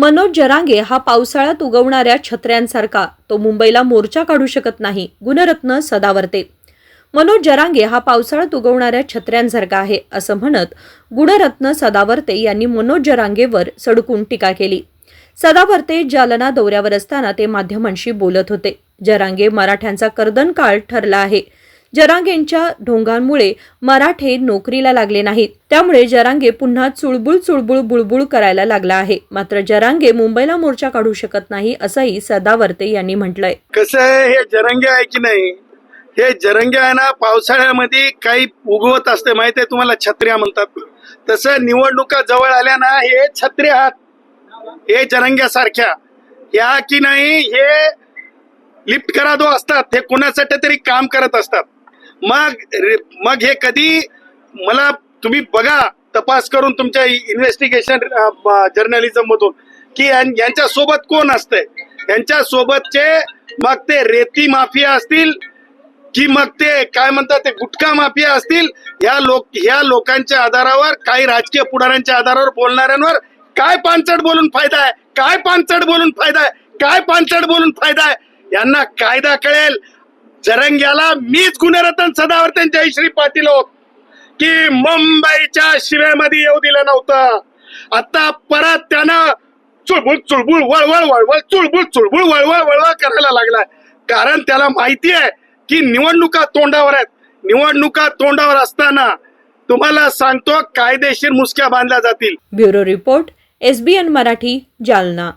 मनोज जरांगे हा पावसाळ्यात उगवणाऱ्या छत्र्यांसारखा. तो मुंबईला मोर्चा काढू शकत नाही गुणरत्न सदावर्ते. मनोज जरांगे हा पावसाळ्यात उगवणाऱ्या छत्र्यांसारखा आहे असं म्हणत गुणरत्न सदावर्ते यांनी मनोज जरांगेवर सडकून टीका केली. सदावर्ते जालना दौऱ्यावर असताना ते माध्यमांशी बोलत होते. जरांगे मराठ्यांचा कर्दन काळ ठरला आहे. जरांगेंच्या ढोंगांमुळे मराठे नोकरीला लागले नाहीत. त्यामुळे जरांगे पुन्हा चुळबुळ चुळबुळ बुळबुळ करायला लागला आहे. मात्र जरांगे मुंबईला मोर्चा काढू शकत नाही असंही सदावर्ते यांनी म्हटलंय. कसं आहे हे जरंगे आहे की नाही? हे जरंगे आहे ना पावसाळ्यामध्ये काही उगवत असते माहीत आहे तुम्हाला? छत्र्या म्हणतात. तसं निवडणुका जवळ आल्या ना हे छत्र्या आहात. हे जरंग्यासारख्या. या की नाही हे लिफ्ट करा दो असतात. हे कुणासाठी तरी काम करत असतात. मग मग हे कधी मला तुम्ही बघा तपास करून तुमच्या इन्व्हेस्टिगेशन जर्नलिझम मधून. की यां- यांच्या सोबत कोण असतंय? यांच्या सोबतचे मग ते रेती माफिया असतील की मग ते काय म्हणतात ते गुटखा माफिया असतील या लोक ह्या लोकांच्या आधारावर काही राजकीय पुढाऱ्यांच्या आधारावर बोलणाऱ्यांवर काय पानचड बोलून फायदा आहे? काय पानचड बोलून फायदा आहे? काय पानचड बोलून फायदा आहे? यांना कायदा कळेल. जरंग्याला मीच गुणरत्न सदावर्तन जयश्री पाटील होत. की मुंबईच्या शिव्यामध्ये येऊ दिलं नव्हतं. आता परत त्यानं चुळबुळ चुळबुळ वळवळ वळवळ चुळबुळ चुळबुळ वळवळ वळवळ करायला लागलाय. कारण त्याला माहिती आहे की निवडणुका तोंडावर आहेत. निवडणुका तोंडावर असताना तुम्हाला सांगतो कायदेशीर मुसक्या बांधल्या जातील. Bureau report SBN Marathi Jalna.